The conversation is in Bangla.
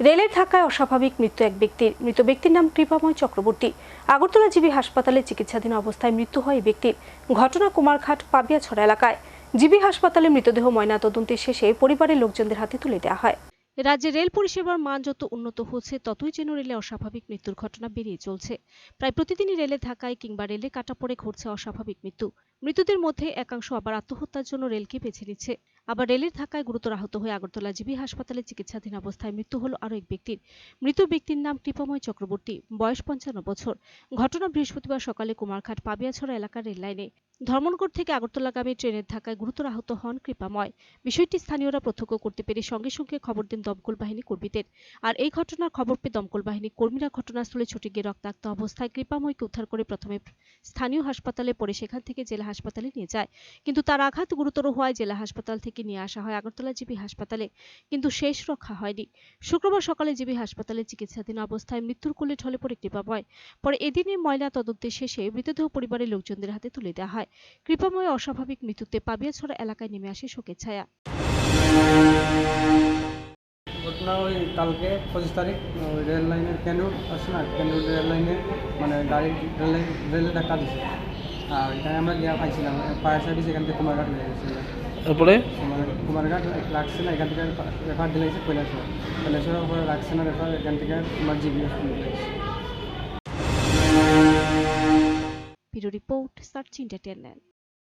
রেলের থাকায় অস্বাভাবিক মৃত্যু এক ব্যক্তির। মৃত ব্যক্তির নাম কৃপাময় চক্রবর্তী। আগরতলা জিবি হাসপাতালে চিকিৎসাধীন অবস্থায় মৃত্যু হয় এই ব্যক্তির। ঘটনা কুমারঘাট পাবিয়াছড়া এলাকায়। জিবি হাসপাতালে মৃতদেহ ময়না ময়নাতদন্তের শেষে পরিবারের লোকজনদের হাতে তুলে দেওয়া হয়। রাজ্যে রেল পরিষেবার মান যত উন্নত হচ্ছে, ততই যেন রেলে অস্বাভাবিক মৃত্যুর ঘটনা বেরিয়ে চলছে। প্রায় প্রতিদিনই রেলে ধাক্কায় কিংবা রেলে কাটা পড়ে ঘটছে অস্বাভাবিক মৃত্যু। মৃতদের মধ্যে একাংশ আবার আত্মহত্যার জন্য রেলকে বেছে নিচ্ছে। আবার রেলের ধাক্কায় গুরুতর আহত হয়ে আগরতলা জিবি হাসপাতালে চিকিৎসাধীন অবস্থায় মৃত্যু হলো আরও এক ব্যক্তির। মৃত ব্যক্তির নাম কৃপাময় চক্রবর্তী, বয়স পঞ্চান্ন বছর। ঘটনা বৃহস্পতিবার সকালে কুমারঘাট পাবিয়াছড়া এলাকার রেল লাইনে ধর্মনগর থেকে আগরতলাগামী ট্রেনের ধাক্কায় গুরুতর আহত হন কৃপাময়। বিষয়টি স্থানীয়রা প্রত্যক্ষ করতে পেরে সঙ্গে সঙ্গে খবর দেন দমকল বাহিনী কর্মীদের। আর এই ঘটনার খবর পেয়ে দমকল বাহিনী কর্মীরা ঘটনাস্থলে ছুটে গিয়ে রক্তাক্ত অবস্থায় কৃপাময়কে উদ্ধার করে প্রথমে স্থানীয় হাসপাতালে পরে সেখান থেকে জেলা হাসপাতালে নিয়ে যায়। কিন্তু তার আঘাত গুরুতর হওয়ায় জেলা হাসপাতাল থেকে নিয়ে আসা হয় আগরতলা জিবি হাসপাতালে। কিন্তু শেষ রক্ষা হয়নি। শুক্রবার সকালে জিবি হাসপাতালে চিকিৎসাধীন অবস্থায় মৃত্যুর কোলে ঢলে পড়ে কৃপাময়। পরে এদিনই ময়না তদন্তের শেষে মৃতদেহ পরিবারের লোকজনদের হাতে তুলে দেওয়া হয়। কৃপাময় অস্বাভাবিক মৃত্যুতে পাবিয়াছড়া এলাকায় নেমে আসে শোকের ছায়া। ঘটনা ওই কালকে পঁচিশ তারিখ ওই রেল লাইনের ক্যান্ডুর আছে না ক্যান্ডুর রেল লাইনে মানে গাড়ি রেল লাইন রেলে ধাক্কা দিছে। আর এখানে আমরা গিয়া পাইছিলাম ফায়ার সার্ভিস এখান থেকে কুমারঘাট হয়ে গেছে। তারপরে? কুমারঘাট রাখছে না এখান থেকে রেফার দিলে গেছে কৈলাসর কৈলাসরের উপরে রাখছে না রেফার এখান থেকে তোমার জিবি হসপিটালে video report, Sachin Tatelan.